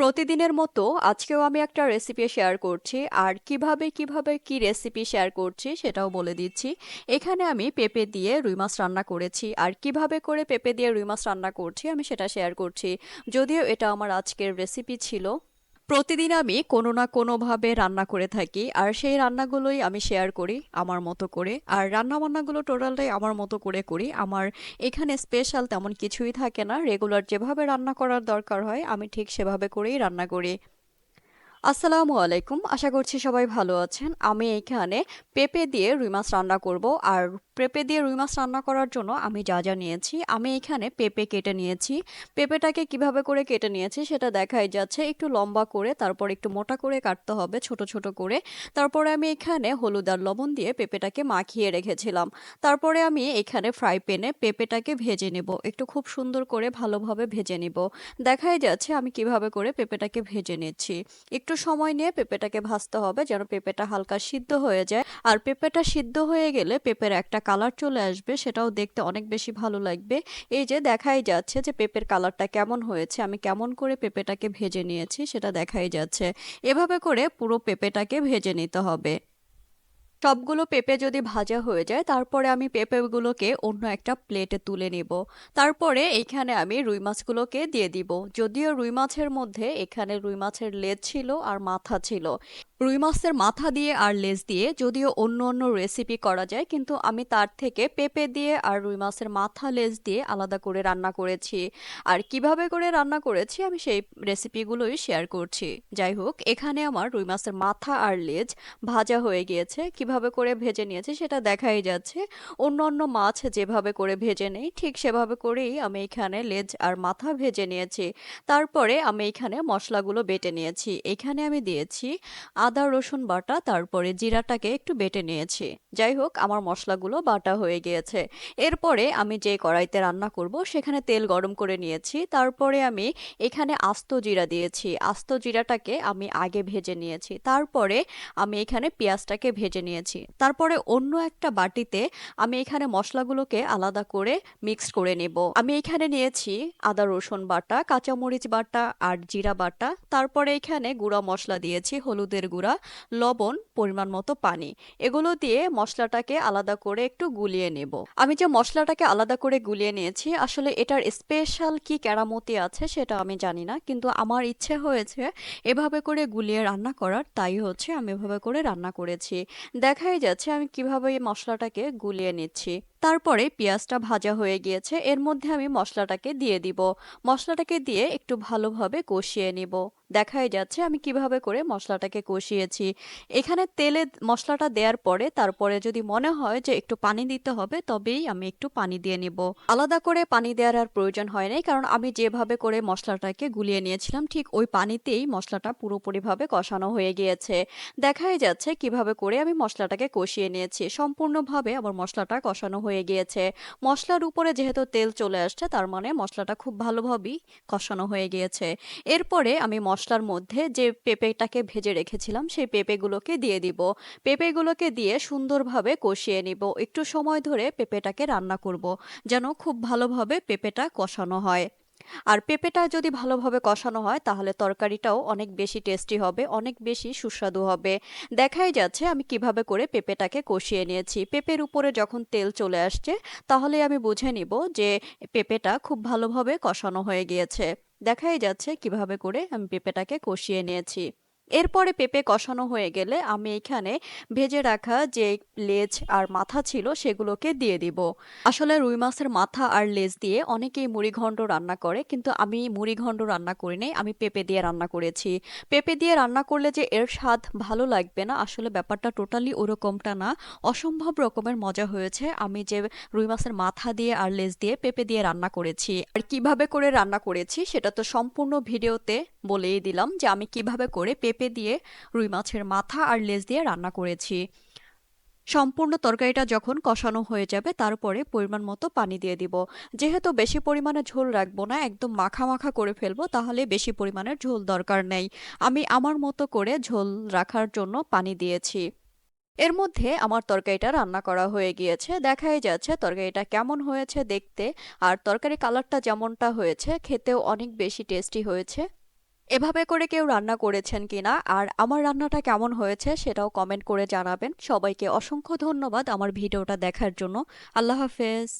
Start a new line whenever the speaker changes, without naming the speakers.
প্রতিদিনের মতো আজকেও আমি একটা রেসিপি শেয়ার করছি। আর কীভাবে কীভাবে কি রেসিপি শেয়ার করছি সেটাও বলে দিচ্ছি। এখানে আমি পেঁপে দিয়ে রুই মাছ রান্না করেছি। আর কীভাবে করে পেঁপে দিয়ে রুই মাছ রান্না করছি আমি সেটা শেয়ার করছি। যদিও এটা আমার আজকের রেসিপি ছিল। প্রতিদিন আমি কোনো না কোনোভাবে রান্না করে থাকি, আর সেই রান্নাগুলোই আমি শেয়ার করি আমার মতো করে। আর রান্না বান্নাগুলো টোটালটাই আমার মতো করে করি। আমার এখানে স্পেশাল তেমন কিছুই থাকে না। রেগুলার যেভাবে রান্না করার দরকার হয়, আমি ঠিক সেভাবে করেই রান্না করি। আসসালামু আলাইকুম। আশা করছি সবাই ভালো আছেন। আমি এখানে পেঁপে দিয়ে রুই মাছ রান্না করব, আর পেঁপে দিয়ে রুই মাছ রান্না করার জন্য আমি যা যা নিয়েছি, আমি এখানে পেঁপে কেটে নিয়েছি। পেঁপেটাকে কীভাবে করে কেটে নিয়েছি সেটা দেখাই যাচ্ছে। একটু লম্বা করে, তারপর একটু মোটা করে কাটতে হবে, ছোট ছোট করে। তারপরে আমি এখানে হলুদ আর লবণ দিয়ে পেঁপেটাকে মাখিয়ে রেখেছিলাম। তারপরে আমি এখানে ফ্রাই প্যানে পেঁপেটাকে ভেজে নেব। একটু খুব সুন্দর করে ভালোভাবে ভেজে নেব। দেখাই যাচ্ছে আমি কীভাবে করে পেঁপেটাকে ভেজে নিচ্ছি। একটু সময় নিয়ে পেঁপেটাকে ভাজতে হবে যেন পেঁপেটা হালকা সিদ্ধ হয়ে যায়। আর পেঁপেটা সিদ্ধ হয়ে গেলে পেঁপের একটা কালার চলে আসবে, সেটাও দেখতে অনেক বেশি ভালো লাগবে। এই যে দেখাই যাচ্ছে যে পেঁপের কালারটা কেমন হয়েছে, আমি কেমন করে পেঁপেটাকে ভেজে নিয়েছি সেটা দেখাই যাচ্ছে। এভাবে করে পুরো পেঁপেটাকে ভেজে নিতে হবে। সবগুলো পেঁপে যদি ভাজা হয়ে যায়, তারপরে আমি পেঁপেগুলোকে অন্য একটা প্লেটে তুলে নিব। তারপরে এখানে আমি রুই মাছগুলোকে দিয়ে দিব। যদিও রুই মাছের মধ্যে এখানে রুই মাছের লেজ ছিল আর মাথা ছিল। রুই মাছের মাথা দিয়ে আর লেজ দিয়ে যদিও অন্য অন্য রেসিপি করা যায়, কিন্তু আমি তার থেকে পেঁপে দিয়ে আর রুই মাছের মাথা লেজ দিয়ে আলাদা করে রান্না করেছি। আর কীভাবে করে রান্না করেছি, আমি সেই রেসিপিগুলোই শেয়ার করছি। যাই হোক, এখানে আমার রুই মাছের মাথা আর লেজ ভাজা হয়ে গিয়েছে। কীভাবে করে ভেজে নিয়েছি সেটা দেখাই যাচ্ছে। অন্য অন্য মাছ যেভাবে করে ভেজে নেই, ঠিক সেভাবে করেই আমি এখানে লেজ আর মাথা ভেজে নিয়েছি। তারপরে আমি এখানে মশলাগুলো বেটে নিয়েছি। এখানে আমি দিয়েছি আদা, রসুন বাটা, তারপরে জিরাটাকে একটু বেটে নিয়েছি। যাই হোক, আমার মশলাগুলো বাটা হয়ে গিয়েছে। এরপরে আমি যে কড়াইতে রান্না করব সেখানে তেল গরম করে নিয়েছি। তারপরে আমি এখানে আস্ত জিরা দিয়েছি। আস্ত জিরাটাকে আমি আগে ভেজে নিয়েছি। তারপরে আমি এখানে পেঁয়াজটাকে ভেজে নিয়েছি। তারপরে অন্য একটা বাটিতে আমি এখানে মশলাগুলোকে আলাদা করে মিক্স করে নেব। আমি এখানে নিয়েছি আদা, রসুন বাটা, কাঁচামরিচ বাটা আর জিরা বাটা। তারপরে এখানে গুঁড়া মশলা দিয়েছি, হলুদের গুঁড়া, লবণ, পরিমাণ মতো পানি। এগুলো দিয়ে মশলাটাকে আলাদা করে একটু গুলিয়ে নেব। আমি যে মশলাটাকে আলাদা করে গুলিয়ে নিয়েছি, আসলে এটার স্পেশাল কি কেরামতি আছে সেটা আমি জানি না। কিন্তু আমার ইচ্ছে হয়েছে এভাবে করে গুলিয়ে রান্না করার, তাই হচ্ছে আমি এভাবে করে রান্না করেছি। দেখাই যাচ্ছে আমি কীভাবে এই মশলাটাকে গুলিয়ে নিচ্ছি। তারপরে পেঁয়াজটা ভাজা হয়ে গিয়েছে, এর মধ্যে আমি মশলাটাকে দিয়ে দিব। মশলাটাকে দিয়ে একটু ভালোভাবে কষিয়ে নিব। দেখাই যাচ্ছে আমি কীভাবে করে মশলাটাকে কষিয়েছি। এখানে তেলে মশলাটা দেওয়ার পরে, তারপরে যদি মনে হয় যে একটু পানি দিতে হবে, তবেই আমি একটু পানি দিয়ে নিব। আলাদা করে পানি দেওয়ার আর প্রয়োজন হয় নাই, কারণ আমি যেভাবে করে মশলাটাকে গুলিয়ে নিয়েছিলাম, ঠিক ওই পানিতেই মশলাটা পুরোপুরিভাবে কষানো হয়ে গিয়েছে। দেখাই যাচ্ছে কীভাবে করে আমি মশলাটাকে কষিয়ে নিয়েছি। সম্পূর্ণভাবে আমার মশলাটা কষানো হয়ে গিয়েছে। মশলার উপরে যেহেতু তেল চলে আসছে, তার মানে মশলাটা খুব ভালোভাবেই কষানো হয়ে গিয়েছে। এরপরে আমি মশলার মধ্যে যে পেঁপেটাকে ভেজে রেখেছিলাম, সেই পেঁপেগুলোকে দিয়ে দিব। পেঁপেগুলোকে দিয়ে সুন্দরভাবে কষিয়ে নিব। একটু সময় ধরে পেঁপেটাকে রান্না করব, যেন খুব ভালোভাবে পেঁপেটা কষানো হয়। আর পেঁপেটা যদি ভালোভাবে কষানো হয়, তাহলে তরকারিটাও অনেক বেশি টেস্টি হবে, অনেক বেশি সুস্বাদু হবে। দেখাই যাচ্ছে আমি কীভাবে করে পেঁপেটাকে কষিয়ে নিয়েছি। পেঁপের উপরে যখন তেল চলে আসছে, তাহলে আমি বুঝে নিব যে পেঁপেটা খুব ভালোভাবে কষানো হয়ে গিয়েছে। দেখাই যাচ্ছে কীভাবে করে আমি পেঁপেটাকে কষিয়ে নিয়েছি। এরপরে পেঁপে কষানো হয়ে গেলে আমি এখানে ভেজে রাখা যে লেজ আর মাথা ছিল সেগুলোকে দিয়ে দিব। আসলে রুই মাছের মাথা আর লেজ দিয়ে অনেকেই মুড়িঘণ্ড রান্না করে, কিন্তু আমি মুড়িঘণ্ড রান্না করি নাই, আমি পেঁপে দিয়ে রান্না করেছি। পেঁপে দিয়ে রান্না করলে যে এর স্বাদ ভালো লাগবে না, আসলে ব্যাপারটা টোটালি ওরকমটা না, অসম্ভব রকমের মজা হয়েছে। আমি যে রুই মাছের মাথা দিয়ে আর লেজ দিয়ে পেঁপে দিয়ে রান্না করেছি আর কীভাবে করে রান্না করেছি সেটা তো সম্পূর্ণ ভিডিওতে বলেই দিলাম যে আমি কীভাবে করে পেঁপে দিয়ে রুই মাছের মাথা আর লেজ দিয়ে রান্না করেছি। সম্পূর্ণ তরকারিটা যখন কষানো হয়ে যাবে, তারপরে পরিমাণ মতো পানি দিয়ে দিব। যেহেতু বেশি পরিমাণে ঝোল রাখব না, একদম মাখা মাখা করে ফেলব, তাহলে বেশি পরিমাণের ঝোল দরকার নেই। আমি আমার মতো করে ঝোল রাখার জন্য পানি দিয়েছি। এর মধ্যে আমার তরকারিটা রান্না করা হয়ে গিয়েছে। দেখাই যাচ্ছে তরকারিটা কেমন হয়েছে দেখতে, আর তরকারি কালারটা যেমনটা হয়েছে, খেতেও অনেক বেশি টেস্টি হয়েছে। এভাবে করে কেউ রান্না করেছেন কিনা আর আমার রান্নাটা কেমন হয়েছে সেটাও কমেন্ট করে জানাবেন। সবাইকে অসংখ্য ধন্যবাদ আমার ভিডিওটা দেখার জন্য। আল্লাহ হাফেজ।